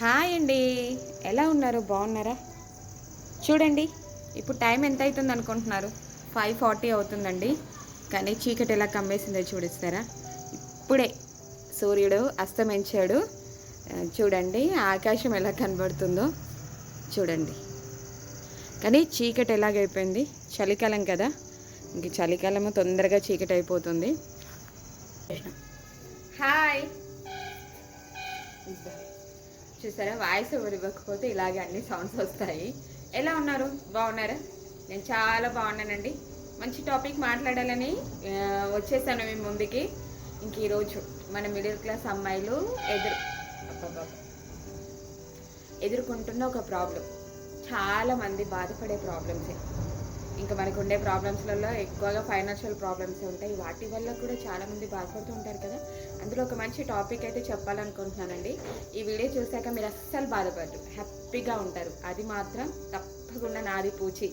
Hi అండి. ఎలా ఉన్నారు? బాగున్నారా? చూడండి ఇప్పుడు టైం ఎంత అవుతుంది అనుకుంటున్నారు? ఫైవ్ ఫార్టీ అవుతుందండి. కానీ చీకటి ఎలా కమ్మేసిందో చూడిస్తారా ఇప్పుడే సూర్యుడు అస్తమించాడు. చూడండి ఆకాశం ఎలా కనబడుతుందో చూడండి. కానీ చీకటి ఎలాగైపోయింది? చలికాలం కదా. ఇంక చలికాలము తొందరగా చీకటి అయిపోతుంది. హాయ్. చూసారా? వాయిస్ ఎవరు ఇవ్వకపోతే ఇలాగే అన్ని సౌండ్స్ వస్తాయి. ఎలా ఉన్నారు? బాగున్నారా? నేను చాలా బాగున్నానండి. మంచి టాపిక్ మాట్లాడాలని వచ్చేసాను మీ ముందుకి. ఇంక ఈరోజు మన మిడిల్ క్లాస్ అమ్మాయిలు ఎదురు ఎదుర్కొంటున్న ఒక ప్రాబ్లం చాలామంది బాధపడే ప్రాబ్లమ్సే ఇంకా మనకు ఉండే ప్రాబ్లమ్స్లలో ఎక్కువగా ఫైనాన్షియల్ ప్రాబ్లమ్స్ ఉంటాయి. వాటి వల్ల కూడా చాలామంది బాధపడుతూ ఉంటారు కదా. అందులో ఒక మంచి టాపిక్ అయితే చెప్పాలనుకుంటున్నానండి. ఈ వీడియో చూశాక మీరు అస్సలు బాధపడరు. హ్యాపీగా ఉంటారు. అది మాత్రం తప్పకుండా నాది పూచి.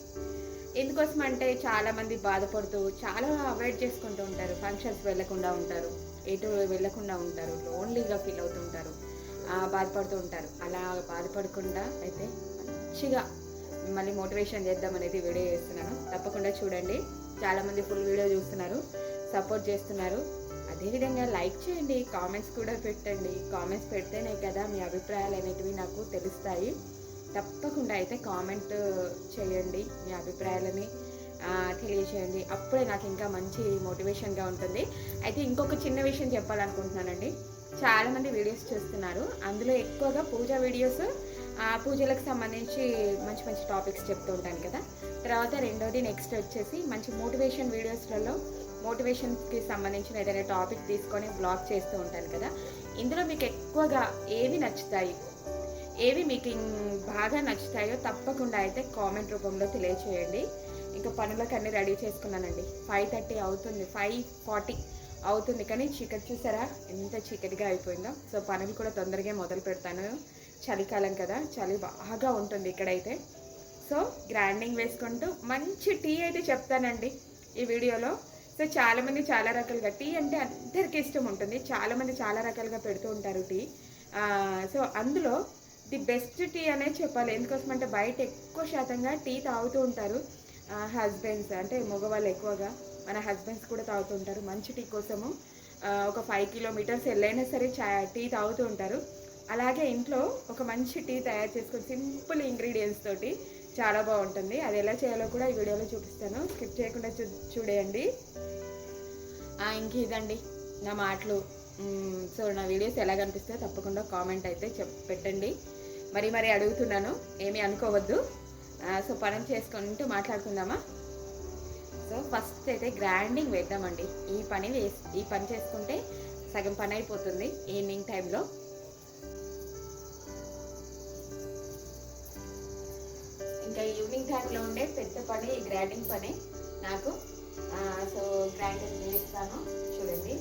ఎందుకోసం అంటే చాలామంది బాధపడుతూ చాలా అవాయిడ్ చేసుకుంటూ ఉంటారు. ఫంక్షన్స్ వెళ్ళకుండా ఉంటారు. ఎటు వెళ్ళకుండా ఉంటారు. లోన్లీగా ఫీల్ అవుతుంటారు బాధపడుతూ ఉంటారు. అలా బాధపడకుండా అయితే మంచిగా మిమ్మల్ని మోటివేషన్ చేద్దాం అనేది వీడియో చేస్తున్నాను. తప్పకుండా చూడండి. చాలామంది ఫుల్ వీడియో చూస్తున్నారు. సపోర్ట్ చేస్తున్నారు. అదేవిధంగా లైక్ చేయండి. కామెంట్స్ కూడా పెట్టండి. కామెంట్స్ పెడితేనే కదా మీ అభిప్రాయాలు అనేటివి నాకు తెలుస్తాయి. తప్పకుండా అయితే కామెంట్ చేయండి మీ అభిప్రాయాలని తెలియచేయండి. అప్పుడే నాకు ఇంకా మంచి మోటివేషన్గా ఉంటుంది. అయితే ఇంకొక చిన్న విషయం చెప్పాలనుకుంటున్నానండి. చాలామంది వీడియోస్ చూస్తున్నారు. అందులో ఎక్కువగా పూజ వీడియోస్ ఆ, పూజలకు సంబంధించి మంచి మంచి టాపిక్స్ చెప్తూ ఉంటాను కదా. తర్వాత రెండోది నెక్స్ట్ వచ్చేసి మంచి మోటివేషన్ వీడియోస్లలో మోటివేషన్కి సంబంధించిన ఏదైనా టాపిక్ తీసుకొని బ్లాగ్ చేస్తూ ఉంటాను కదా. ఇందులో మీకు ఎక్కువగా ఏవి నచ్చుతాయి? ఏవి మీకు బాగా నచ్చుతాయో తప్పకుండా అయితే కామెంట్ రూపంలో తెలియచేయండి. ఇంకా పనులకు అన్నీ రెడీ చేసుకున్నానండి. ఫైవ్ థర్టీ అవుతుంది ఫైవ్ ఫార్టీ అవుతుంది. కానీ చీకటి చూసారా? ఎంత చీకటిగా అయిపోయిందో. సో పనులు కూడా తొందరగా మొదలు పెడతాను. చలికాలం కదా చలి బాగా ఉంటుంది ఇక్కడైతే. సో గ్రైండింగ్ వేసుకుంటూ మంచి టీ అయితే చెప్తానండి ఈ వీడియోలో. సో చాలామంది చాలా రకాలుగా టీ అంటే అందరికీ ఇష్టం ఉంటుంది. చాలామంది చాలా రకాలుగా పెడుతూ ఉంటారు టీ. సో అందులో ది బెస్ట్ టీ అనేది చెప్పాలి. ఎందుకోసం అంటే బయట ఎక్కువ శాతంగా టీ తాగుతూ ఉంటారు హస్బెండ్స్. అంటే మగవాళ్ళు ఎక్కువగా మన హస్బెండ్స్ కూడా తాగుతూ ఉంటారు. మంచి టీ కోసము ఒక ఫైవ్ కిలోమీటర్స్ వెళ్ళైనా సరే చా టీ తాగుతూ ఉంటారు. అలాగే ఇంట్లో ఒక మంచి టీ తయారు చేసుకుని సింపుల్ ఇంగ్రీడియంట్స్ తోటి చాలా బాగుంటుంది. అది ఎలా చేయాలో కూడా ఈ వీడియోలో చూపిస్తాను. స్కిప్ చేయకుండా చూ చూడేయండి. ఇంక ఇదండి. నా మాటలు. సో నా వీడియోస్ ఎలా కనిపిస్తాయో తప్పకుండా కామెంట్ అయితే చెప్ పెట్టండి. మరి మరి అడుగుతున్నాను. ఏమీ అనుకోవద్దు. సో పని చేసుకుంటూ మాట్లాడుకుందామా? సో ఫస్ట్ అయితే గ్రైండింగ్ వేద్దామండి. ఈ పని వేసి ఈ పని చేసుకుంటే సగం పని అయిపోతుంది ఈవినింగ్ టైంలో ఇంకా ఈవినింగ్ టైంలో ఉండే పెద్ద పని ఈ గ్రైండింగ్ పని నాకు. సో గ్రైండింగ్ వేస్తాను చూడండి.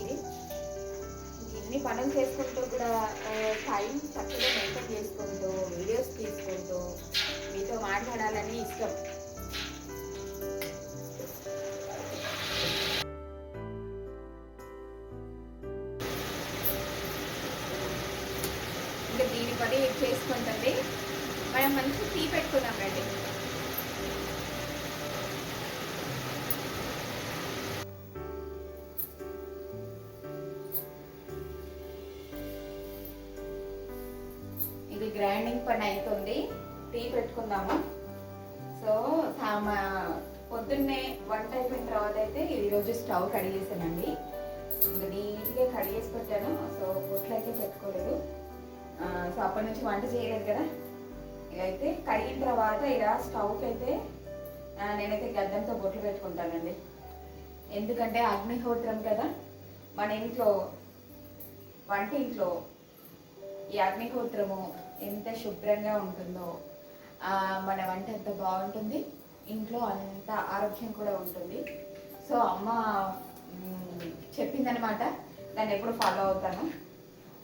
ఇది. ఇన్ని పనులు చేసుకుంటూ కూడా టైం చక్కగా మెయింటైన్ చేసుకుంటూ వీడియోస్ తీసుకుంటూ మీతో మాట్లాడాలని ఇష్టం. గ్రైండింగ్ పని అవుతుంది టీ పెట్టుకుందాము. సో సామా పొద్దున్నే వంట అయిపోయిన తర్వాత అయితే ఈరోజు స్టవ్ కడిగేసానండి. ఇంకా నీట్గా కడిగేసి పెట్టాను. సో పొట్లు అయితే పెట్టుకోలేదు సో అప్పటి నుంచి వంట చేయలేదు కదా. ఇదైతే కడిగిన తర్వాత ఇలా స్టవ్కి అయితే నేనైతే గద్దంతో బొట్లు పెట్టుకుంటానండి. ఎందుకంటే అగ్నిహోత్రం కదా. మన ఇంట్లో వంట ఇంట్లో ఈ అగ్నిహోత్రము ఎంత శుభ్రంగా ఉంటుందో మన వంట ఎంత బాగుంటుంది ఇంట్లో అంత ఆరోగ్యం కూడా ఉంటుంది. సో అమ్మ చెప్పిందనమాట దాన్ని ఎప్పుడు ఫాలో అవుతాను.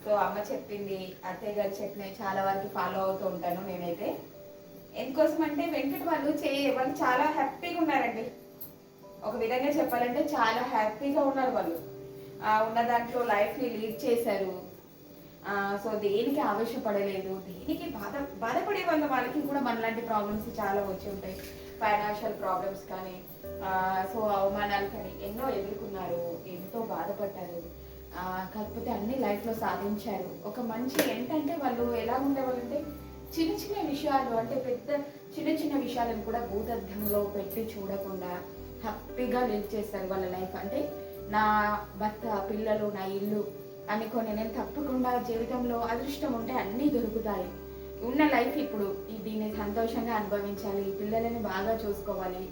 సో అమ్మ చెప్పింది అత్తయ్య గారు చెప్పిన చాలా వరకు ఫాలో అవుతూ ఉంటాను నేనైతే ఎందుకోసం అంటే వెంకట వాళ్ళు చే వాళ్ళు చాలా హ్యాపీగా ఉన్నారండి. ఒక విధంగా చెప్పాలంటే చాలా హ్యాపీగా ఉన్నారు వాళ్ళు. ఉన్న దాంట్లో లైఫ్ని లీడ్ చేశారు. సో దేనికి ఆవేశపడలేదు దేనికి బాధ బాధపడే వాళ్ళ వాళ్ళకి కూడా మనలాంటి ప్రాబ్లమ్స్ చాలా వచ్చి ఉంటాయి. ఫైనాన్షియల్ ప్రాబ్లమ్స్ కానీ సో అవమానాలు కానీ ఎన్నో ఎదుర్కొన్నారు ఎంతో బాధపడ్డారు. కాకపోతే అన్ని లైఫ్లో సాధించారు. ఒక మంచి ఏంటంటే వాళ్ళు ఎలా ఉండేవాళ్ళంటే చిన్న చిన్న విషయాలు అంటే పెద్ద చిన్న చిన్న విషయాలను కూడా భూతద్దంలో పెట్టి చూడకుండా హ్యాపీగా లివ్ చేస్తారు వాళ్ళ లైఫ్ అంటే నా భర్త పిల్లలు నా ఇల్లు అనుకోని నేను తప్పకుండా జీవితంలో అదృష్టం ఉంటే అన్నీ దొరుకుతాయి. ఉన్న లైఫ్ ఇప్పుడు దీన్ని సంతోషంగా అనుభవించాలి పిల్లలని బాగా చూసుకోవాలి.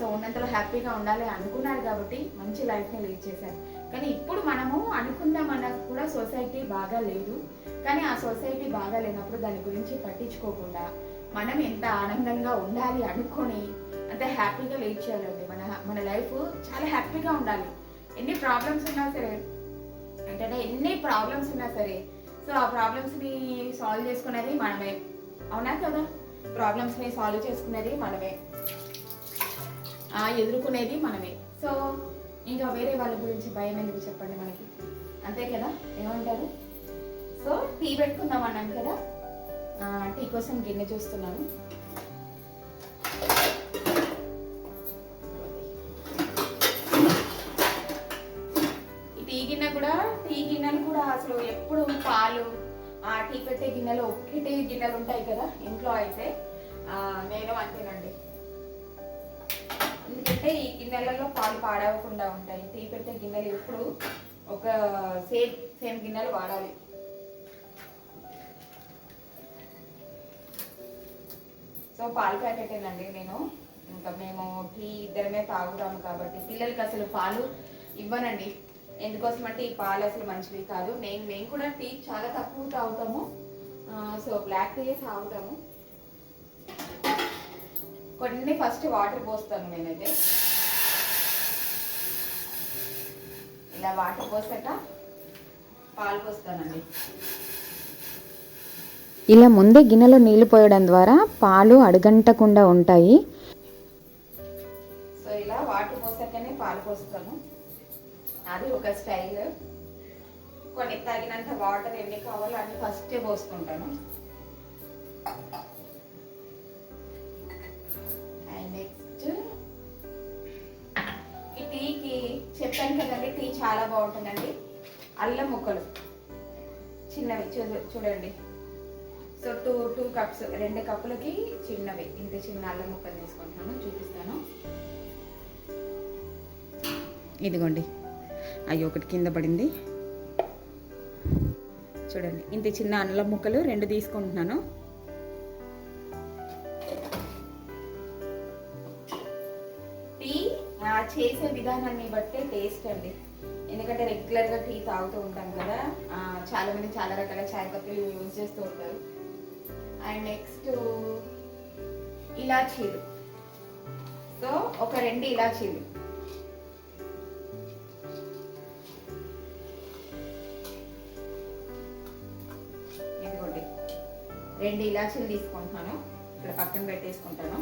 సో ఉన్నంతలో హ్యాపీగా ఉండాలి అనుకున్నారు కాబట్టి మంచి లైఫ్ని లీడ్ చేశారు. కానీ ఇప్పుడు మనము అనుకుందామన్న కూడా సొసైటీ బాగా లేదు. కానీ ఆ సొసైటీ బాగా లేనప్పుడు దాని గురించి పట్టించుకోకుండా మనం ఎంత ఆనందంగా ఉండాలి అనుకొని అంత హ్యాపీగా లీడ్ చేయాలండి. మన మన లైఫ్ చాలా హ్యాపీగా ఉండాలి. ఎన్ని ప్రాబ్లమ్స్ ఉన్నా సరే అంటే ఎన్ని ప్రాబ్లమ్స్ ఉన్నా సరే. సో ఆ ప్రాబ్లమ్స్ని సాల్వ్ చేసుకునేది మనమే. అవునా కదా? ప్రాబ్లమ్స్ని సాల్వ్ చేసుకునేది మనమే. ఎదుర్కొనేది మనమే. సో ఇంకా వేరే వాళ్ళ గురించి భయం ఎందుకు చెప్పండి మనకి? అంతే కదా? ఏమంటారు? సో టీ పెట్టుకుందాం అన్నాను కదా. టీ కోసం గిన్నె చూస్తున్నాను. ఆ టీ పెట్టే గిన్నెలు ఒక్కటే గిన్నెలు ఉంటాయి కదా ఇంట్లో అయితే నేను అంతేనండి ఎందుకంటే ఈ గిన్నెలలో పాలు పాడవకుండా ఉంటాయి. టీ పెట్టే గిన్నెలు ఎప్పుడు ఒక సేమ్ సేమ్ గిన్నెలు వాడాలి. సో పాల ప్యాకెటేనండి నేను. ఇంకా మేము టీ ఇద్దరమే తాగుతాము కాబట్టి పిల్లలకి అసలు పాలు ఇవ్వనండి. ఎందుకోసం అంటే ఈ పాలు అసలు మంచివి కాదు. నేను మేము కూడా టీ చాలా తక్కువ తాగుతాము. సో బ్లాక్ టీ తాగుతాము. కొన్ని ఫస్ట్ వాటర్ పోస్తాను నేనైతే. ఇలా వాటర్ పోసాక పాలు పోస్తానండి. ఇలా ముందే గిన్నెలో నీళ్ళు పోయడం ద్వారా పాలు అడగంటకుండా ఉంటాయి. సో ఇలా వాటర్ పోసాకనే పాలు పోస్తాను. అది ఒక స్టైల్. కొన్ని తగినంత వాటర్ ఎన్ని కావాలో అన్ని ఫస్టే పోసుకుంటాను. అండ్ నెక్స్ట్ ఈ టీకి చెప్పాను కదండి టీ చాలా బాగుంటుందండి. అల్లం ముక్కలు. చిన్నవి చూ- చూడండి. సో టూ టూ కప్స్ రెండు కప్పులకి చిన్నవి. ఇంత చిన్న అల్లం ముక్కలు తీసుకుంటున్నాను చూపిస్తాను. ఇదిగోండి. అవి ఒకటి కింద పడింది. చూడండి ఇంత చిన్న అన్నల ముక్కలు రెండు తీసుకుంటున్నాను. టీ చేసే విధానాన్ని బట్టే టేస్ట్ అండి. ఎందుకంటే రెగ్యులర్గా టీ తాగుతూ ఉంటాం కదా చాలామంది చాలా రకాల చాయ్ పత్తులు యూజ్ చేస్తూ ఉంటారు. And next ఇలాచీలు. సో ఒక రెండు ఇలాచీలు. రెండు ఇలాచీలు తీసుకుంటున్నాను ఇక్కడ పక్కన పెట్టేసుకుంటాను.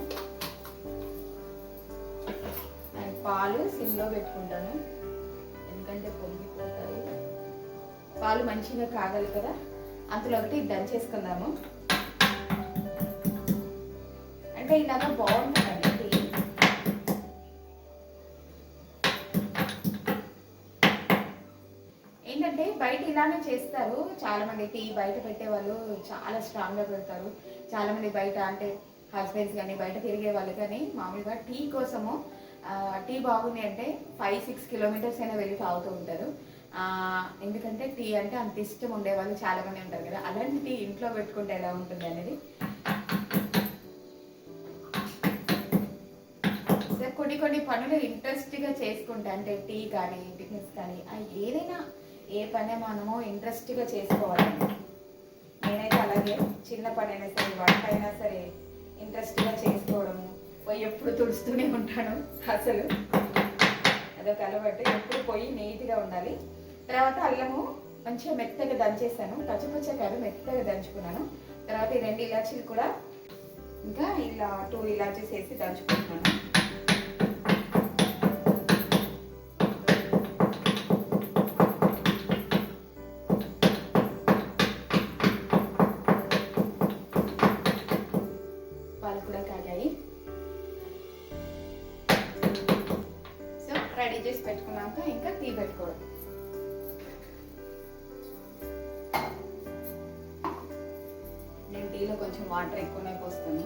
అండ్ పాలు సిమ్లో పెట్టుకుంటాను. ఎందుకంటే పొంగిపోతాయి. పాలు మంచిగా కాగాలి కదా. అందులో ఒకటి దంచేసుకుందాము. అంటే ఇలాగ బాగుంటుంది ఇలానే చేస్తారు. చాలా మంది టీ బయట పెట్టే వాళ్ళు చాలా స్ట్రాంగ్గా పెడతారు. చాలా మంది బయట అంటే హస్బెండ్స్ కానీ బయట తిరిగే వాళ్ళు కానీ మామూలుగా టీ కోసము టీ బాగుంది అంటే ఫైవ్ సిక్స్ కిలోమీటర్స్ అయినా వెళ్ళి తాగుతూ ఉంటారు. ఎందుకంటే టీ అంటే అంత ఇష్టం ఉండేవాళ్ళు చాలామంది చాలా మంది ఉంటారు కదా. అలాంటి టీ ఇంట్లో పెట్టుకుంటే ఎలా ఉంటుంది అనేది? సో కొన్ని కొన్ని పనులు ఇంట్రెస్ట్గా చేసుకుంటా అంటే టీ కానీ టిఫిన్స్ కానీ ఏదైనా ఏ పని మనము ఇంట్రెస్ట్గా చేసుకోవాలి. నేనైతే అలాగే చిన్న పని అయినా సరే వంట అయినా సరే ఇంట్రెస్ట్గా చేసుకోవడము. పొయ్యి ఎప్పుడు తుడుస్తూనే ఉంటాను అసలు. అదొక అలవాటు. ఎప్పుడు పోయి నీట్గా ఉండాలి. తర్వాత అల్లము మంచిగా మెత్తగా దంచేసాను. పచ్చిపచ్చ కాదు మెత్తగా దంచుకున్నాను. తర్వాత ఈ రెండు ఇలాచీలు కూడా ఇంకా ఇలా టూ ఇలాచీస్ వేసి దంచుకుంటున్నాను. చేసి ఇంకా టీ పెట్టుకోవడం. నేను టీలో కొంచెం వాటర్ ఎక్కువనే పోస్తాను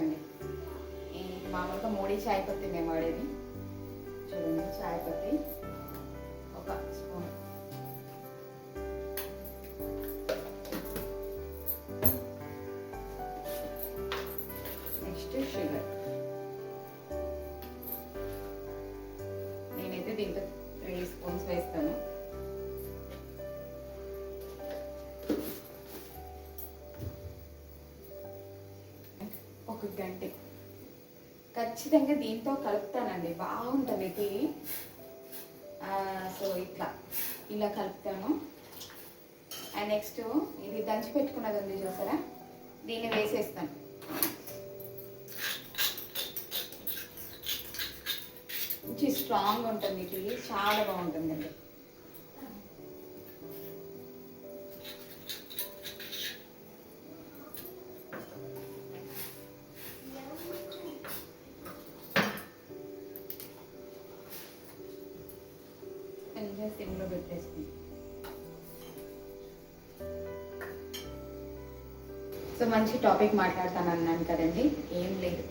అయినా మామూలుగా మూడి చాయ్ పత్తి మేము వాడేది చూడండి చాయ్ పత్తి. ఒక స్పూన్. Next sugar. నేనైతే దీంతో త్రీ స్పూన్స్ వేస్తాను. ఒక అంటే ఖచ్చితంగా దీంతో కలుపుతానండి. బాగుంటుంది ఇది సో ఇట్లా. ఇలా కలుపుతాను. అండ్ నెక్స్ట్ ఇది దంచి పెట్టుకున్నది ఉంది చూసారా? దీన్ని వేసేస్తాను. మంచి స్ట్రాంగ్ ఉంటుంది ఇది చాలా బాగుంటుందండి. సిమ్లో పెట్టేసుకుంటాం సో మంచి టాపిక్ మాట్లాడతాను అన్నాను కదండి ఏం లేదు.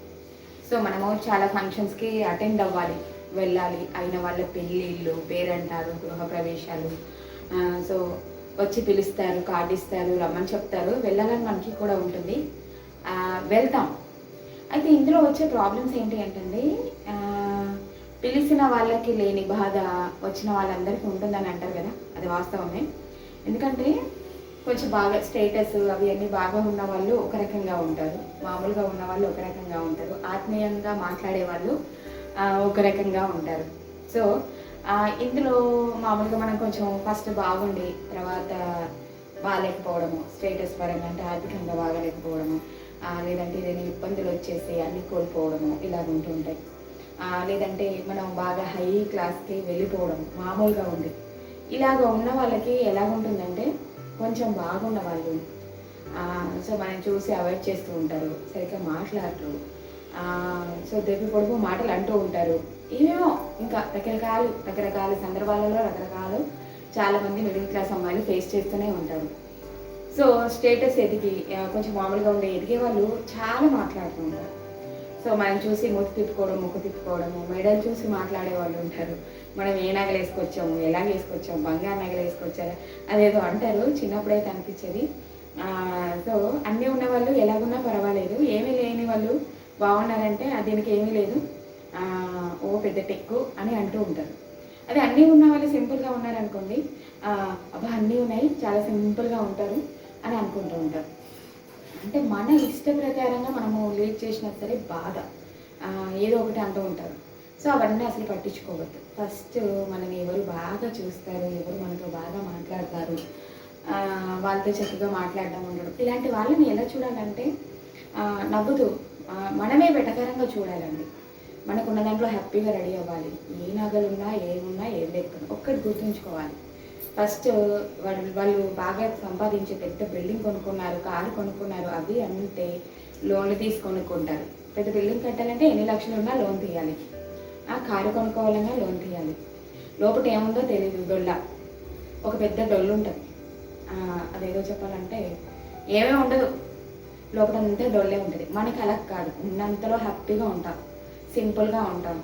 సో మనము చాలా ఫంక్షన్స్కి అటెండ్ అవ్వాలి వెళ్ళాలి. అయిన వాళ్ళ పెళ్ళిళ్ళు పేరంటారు గృహప్రవేశాలు సో వచ్చి పిలుస్తారు కార్డు ఇస్తారు రమ్మని చెప్తారు. వెళ్ళాలని మనకి కూడా ఉంటుంది. వెళ్తాం. అయితే ఇందులో వచ్చే ప్రాబ్లమ్స్ ఏంటి అంటే పిలిచిన వాళ్ళకి లేని బాధ వచ్చిన వాళ్ళందరికీ ఉంటుందని అంటారు కదా అది వాస్తవమే. ఎందుకంటే కొంచెం బాగా స్టేటస్ అవి అన్నీ బాగా ఉన్న వాళ్ళు ఒక రకంగా ఉంటారు. మామూలుగా ఉన్న వాళ్ళు ఒక రకంగా ఉంటారు. ఆత్మీయంగా మాట్లాడే వాళ్ళు ఒక రకంగా ఉంటారు. సో ఇందులో మామూలుగా మనం కొంచెం ఫస్ట్ బాగుండి తర్వాత బాగాలేకపోవడము స్టేటస్ పరంగా అంటే ఆర్థికంగా బాగాలేకపోవడము లేదంటే ఏదైనా ఇబ్బందులు వచ్చేసి అన్ని కోల్పోవడము ఇలాగ ఉంటుంటాయి లేదంటే మనం బాగా హై క్లాస్కి వెళ్ళిపోవడం మామూలుగా ఉంది ఇలాగ ఉన్న వాళ్ళకి ఎలా ఉంటుందంటే కొంచెం బాగున్న వాళ్ళు సో మనం చూసి అవాయిడ్ చేస్తూ ఉంటారు సరిగ్గా మాట్లాడరు. సో దగ్గర పొడుపు మాటలు అంటూ ఉంటారు. ఏమేమో ఇంకా రకరకాలు రకరకాల సందర్భాలలో రకరకాలు చాలామంది మిడిల్ క్లాస్ అమ్మాయిలు ఫేస్ చేస్తూనే ఉంటారు. సో స్టేటస్ ఎదిగి కొంచెం మామూలుగా ఉండే ఎదిగే వాళ్ళు చాలా మాట్లాడుతూ ఉంటారు. సో మనం చూసి మూతి తిప్పుకోవడం ముక్కు తిప్పుకోవడము మెడలు చూసి మాట్లాడే వాళ్ళు ఉంటారు. మనం ఏ నగలు వేసుకొచ్చాము ఎలా వేసుకొచ్చాము బంగారు నగలు వేసుకొచ్చారా అదేదో అంటారు. చిన్నప్పుడైతే అనిపించేది. సో అన్నీ ఉన్న వాళ్ళు ఎలాగున్నా పర్వాలేదు. ఏమీ లేని వాళ్ళు బాగున్నారంటే దీనికి ఏమీ లేదు. ఓ పెద్ద టెక్కు అని అంటూ ఉంటారు. అదే అన్నీ ఉన్న వాళ్ళు సింపుల్గా ఉన్నారనుకోండి అబ్బా అన్నీ ఉన్నాయి చాలా సింపుల్గా ఉంటారు అని అనుకుంటూ ఉంటారు. అంటే మన ఇష్ట ప్రకారంగా మనము లేట్ చేసినా సరే బాధ. ఏదో ఒకటి అంటూ ఉంటారు. సో అవన్నీ అసలు పట్టించుకోవద్దు. ఫస్ట్ మనని ఎవరు బాగా చూస్తారు ఎవరు మనతో బాగా మాట్లాడతారు వాళ్ళతో చక్కగా మాట్లాడడం ఉండడం. ఇలాంటి వాళ్ళని ఎలా చూడాలంటే నవ్వుతూ మనమే వెటకరంగా చూడాలండి. మనకున్న దాంట్లో హ్యాపీగా రెడీ అవ్వాలి. ఏ నగలున్నా ఏమున్నా ఏం లేకపోయినా ఒక్కటి గుర్తుంచుకోవాలి. ఫస్ట్ వాళ్ళు వాళ్ళు బాగా సంపాదించి పెద్ద బిల్డింగ్ కొనుక్కున్నారు కారు కొనుక్కున్నారు అవి అంటే లోన్లు తీసుకొనుకుంటారు పెద్ద బిల్డింగ్ కట్టాలంటే ఎన్ని లక్షలు ఉన్నా లోన్ తీయాలి. ఆ కారు కొనుక్కోవాలన్నా లోన్ తీయాలి. లోపల ఏముందో తెలియదు డొల్ల. ఒక పెద్ద డొల్లు ఉంటుంది. అదేదో చెప్పాలంటే ఏమీ ఉండదు. లోపల అంతా డొల్లే ఉంటుంది. మనకి అలా కాదు. ఉన్నంతలో హ్యాపీగా ఉంటాం. సింపుల్గా ఉంటాం.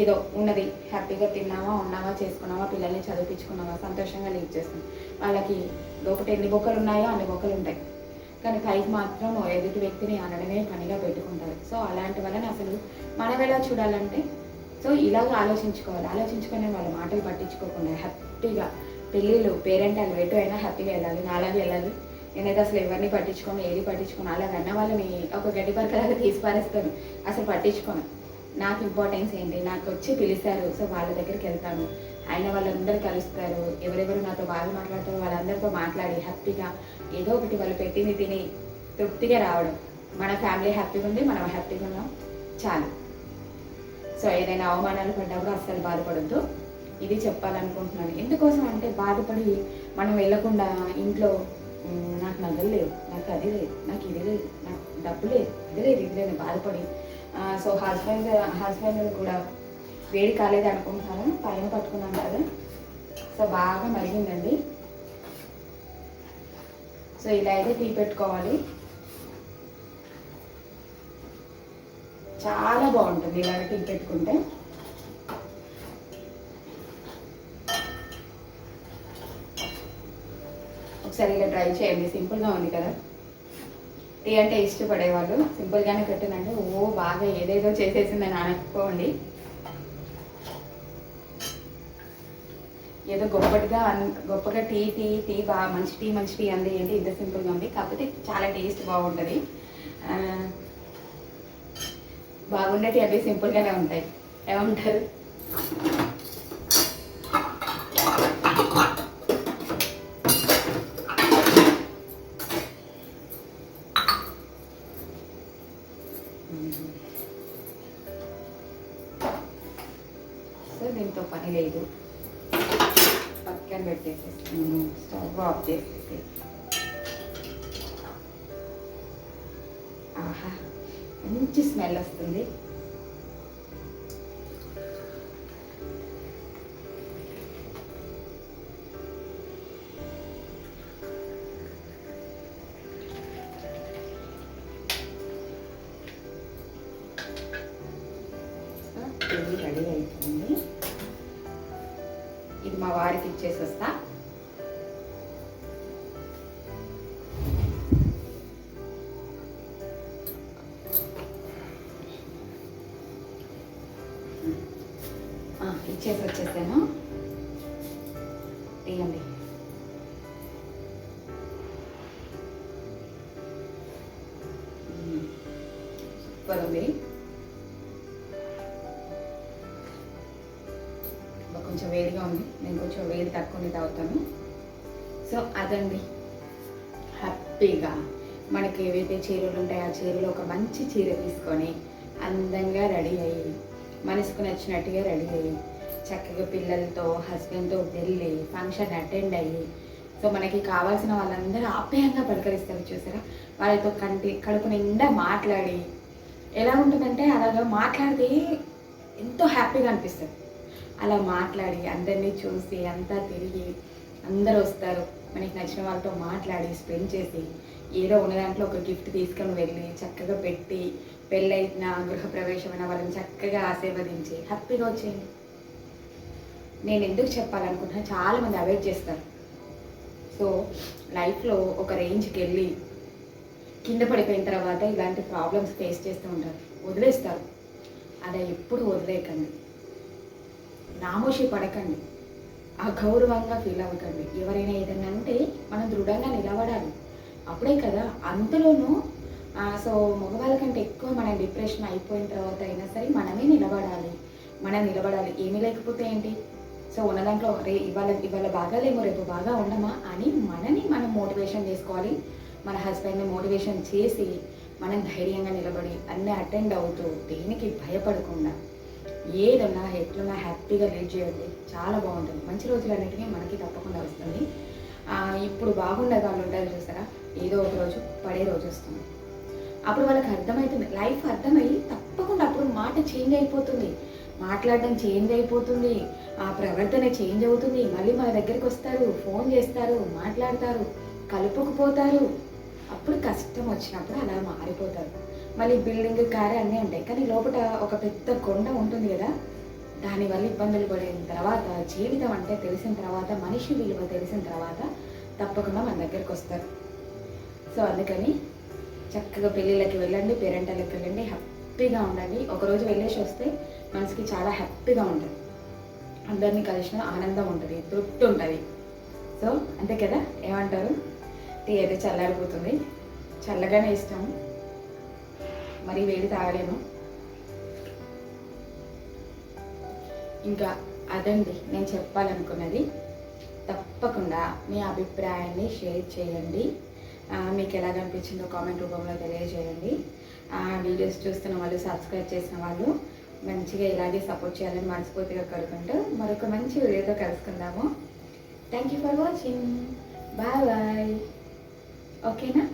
ఏదో ఉన్నది. హ్యాపీగా తిన్నావా ఉన్నావా చేసుకున్నావా పిల్లల్ని చదివించుకున్నావా సంతోషంగా లీడ్ చేస్తాం వాళ్ళకి లోపల ఎన్ని బొక్కలు ఉన్నాయో అన్ని బొక్కలు ఉంటాయి. కానీ పైకి మాత్రం ఎదుటి వ్యక్తిని అనడమే పనిగా పెట్టుకుంటారు సో అలాంటి వలన అసలు మనం ఎలా చూడాలంటే సో ఇలాగ ఆలోచించుకోవాలి. ఆలోచించుకునే వాళ్ళ మాటలు పట్టించుకోకుండా హ్యాపీగా పెళ్ళిళ్ళు పేరెంటాలు ఎటు అయినా హ్యాపీగా వెళ్ళాలి నాలాగే వెళ్ళాలి. నేనైతే అసలు ఎవరిని పట్టించుకోను ఏది పట్టించుకోను అలాగన్న వాళ్ళని ఒక గడ్డి పరకలాగా తీసి పారేస్తాను. అసలు పట్టించుకోను. నాకు ఇంపార్టెన్స్ ఏంటి? నాకు వచ్చి పిలిచారు. సో వాళ్ళ దగ్గరికి వెళ్తాను. ఆయన వాళ్ళందరూ కలుస్తారు. ఎవరెవరు నాతో బాగా మాట్లాడతారు వాళ్ళందరితో మాట్లాడి హ్యాపీగా ఏదో ఒకటి వాళ్ళు పెట్టింది తిని తృప్తిగా రావడం. మన ఫ్యామిలీ హ్యాపీగా ఉంది మనం హ్యాపీగా ఉన్నాం. చాలు. సో ఏదైనా అవమానాలు పడ్డప్పుడు అస్సలు బాధపడద్దు. ఇది చెప్పాలనుకుంటున్నాను. ఎందుకోసం అంటే బాధపడి మనం వెళ్ళకుండా ఇంట్లో నాకు నగలు లేవు. నాకు అది లేదు. నాకు ఇది లేదు. నాకు డబ్బు లేదు అది లేదు ఇది లేదు బాధపడి సో హస్బెండ్ హస్బెండ్ కూడా వేడి కాలేదు అనుకుంటున్నాను పైన పట్టుకున్నాను కదా. సో బాగా మరిగిందండి. సో ఇలా అయితే టీ పెట్టుకోవాలి. చాలా బాగుంటుంది ఇలాగ టీ పెట్టుకుంటే. ఒకసారి ఇలా ట్రై చేయండి సింపుల్గా ఉంది కదా. టీ అంటే ఇష్టపడేవాళ్ళు. సింపుల్గానే పెట్టినంటే ఓ బాగా ఏదేదో చేసేసిందని అనుకోండి. ఏదో గొప్పటిగా అన్- గొప్పగా టీ టీ టీ బాగా మంచి టీ మంచి టీ అంది ఏంటి ఇంత సింపుల్గా ఉంది. కాకపోతే చాలా టేస్ట్ బాగుంటుంది. బాగుండే టీ అవి సింపుల్గానే ఉంటాయి. ఏమంటారు? వారికి ఇచ్చేసి వస్తా ఆ, ఇచ్చేసి వచ్చేసాను తీయండి. మ్మ్. కొంచెం వేడి తక్కువని తాగుతాను. సో అదండి. హ్యాపీగా మనకి ఏవైతే చీరలు ఉంటాయో ఆ చీరలో ఒక మంచి చీర తీసుకొని అందంగా రెడీ అయ్యి మనసుకు నచ్చినట్టుగా రెడీ అయ్యి చక్కగా పిల్లలతో హస్బెండ్తో వెళ్ళి ఫంక్షన్ అటెండ్ అయ్యి సో మనకి కావాల్సిన వాళ్ళందరూ ఆప్యాయంగా పలకరిస్తారు చూసారా? వాళ్ళతో కంటి కడుపు నిండా మాట్లాడి ఎలా ఉంటుందంటే అలాగా మాట్లాడితే ఎంతో హ్యాపీగా అనిపిస్తుంది. అలా మాట్లాడి అందరినీ చూసి అంతా తిరిగి అందరూ వస్తారు. మనకి నచ్చిన వాళ్ళతో మాట్లాడి స్పెండ్ చేసి ఏదో ఉన్న దాంట్లో ఒక గిఫ్ట్ తీసుకొని వెళ్ళి చక్కగా పెట్టి పెళ్ళైన గృహప్రవేశమైన వాళ్ళని చక్కగా ఆశీర్వదించి హ్యాపీగా వచ్చేయండి నేను ఎందుకు చెప్పాలనుకుంటున్నా చాలా మంది అవాయిడ్ చేస్తారు సో లైఫ్లో ఒక రేంజ్కి వెళ్ళి కింద పడిపోయిన తర్వాత ఇలాంటి ప్రాబ్లమ్స్ ఫేస్ చేస్తూ ఉంటారు. వదిలేస్తారు. అలా ఎప్పుడు వదిలేయకండి. నామోషి పడకండి. అగౌరవంగా ఫీల్ అవ్వకండి. ఎవరైనా ఏదైనా అంటే మనం దృఢంగా నిలబడాలి. అప్పుడే కదా అంతలోనూ సో మగవాళ్ళ కంటే ఎక్కువ మన డిప్రెషన్ అయిపోయిన తర్వాత అయినా సరే మనమే నిలబడాలి. మనం నిలబడాలి. ఏమీ లేకపోతే ఏంటి? సో ఉన్న దాంట్లో రే ఇవాళ ఇవాళ బాగాలేమో రేపు బాగా ఉండమా అని మనని మనం మోటివేషన్ చేసుకోవాలి. మన హస్బెండ్ని మోటివేషన్ చేసి మనం ధైర్యంగా నిలబడి అన్నీ అటెండ్ అవుతూ దేనికి భయపడకుండా ఏదన్నా ఎట్లున్నా హ్యాపీగా లీడ్ చేయండి. చాలా బాగుంటుంది. మంచి రోజులు అన్నిటికీ మనకి తప్పకుండా వస్తుంది ఇప్పుడు బాగుండే వాళ్ళు ఉంటారు చూసారా ఏదో ఒక రోజు పడే రోజు వస్తుంది. అప్పుడు వాళ్ళకి అర్థమవుతుంది లైఫ్ అర్థమయ్యి తప్పకుండా అప్పుడు మాట చేంజ్ అయిపోతుంది. మాట్లాడడం చేంజ్ అయిపోతుంది. ఆ ప్రవర్తన చేంజ్ అవుతుంది. మళ్ళీ మన దగ్గరికి వస్తారు. ఫోన్ చేస్తారు. మాట్లాడతారు. కలుపుకుపోతారు. అప్పుడు కష్టం వచ్చినప్పుడు అలా మారిపోతారు. మళ్ళీ బిల్డింగ్ కారే అన్నీ ఉంటాయి. కానీ లోపల ఒక పెద్ద కొండ ఉంటుంది కదా దానివల్ల ఇబ్బందులు పడిన తర్వాత జీవితం అంటే తెలిసిన తర్వాత మనిషి విలువ తెలిసిన తర్వాత తప్పకుండా మన దగ్గరికి వస్తారు. సో అందుకని చక్కగా పెళ్ళిళ్ళకి వెళ్ళండి పేరెంటాలకి వెళ్ళండి హ్యాపీగా ఉండండి. ఒకరోజు వెళ్ళేసి వస్తే మనసుకి చాలా హ్యాపీగా ఉంటుంది. అందరినీ కలిసిన ఆనందం ఉంటుంది తృప్తి ఉంటుంది. సో అంతే కదా ఏమంటారు? టీ అయితే చల్లారిపోతుంది. చల్లగానే ఇష్టం. మరి వేడి తాగలేము. ఇంకా అదండి నేను చెప్పాలనుకున్నది. తప్పకుండా మీ అభిప్రాయాన్ని షేర్ చేయండి. మీకు ఎలాగ అనిపించిందో కామెంట్ రూపంలో తెలియజేయండి. వీడియోస్ చూస్తున్న వాళ్ళు సబ్స్క్రైబ్ చేసిన వాళ్ళు మంచిగా ఇలాగే సపోర్ట్ చేయాలని మనస్ఫూర్తిగా కోరుకుంటూ మరొక మంచి వీడియోతో కలుసుకుందాము. Thank you for watching bye bye ఓకేనా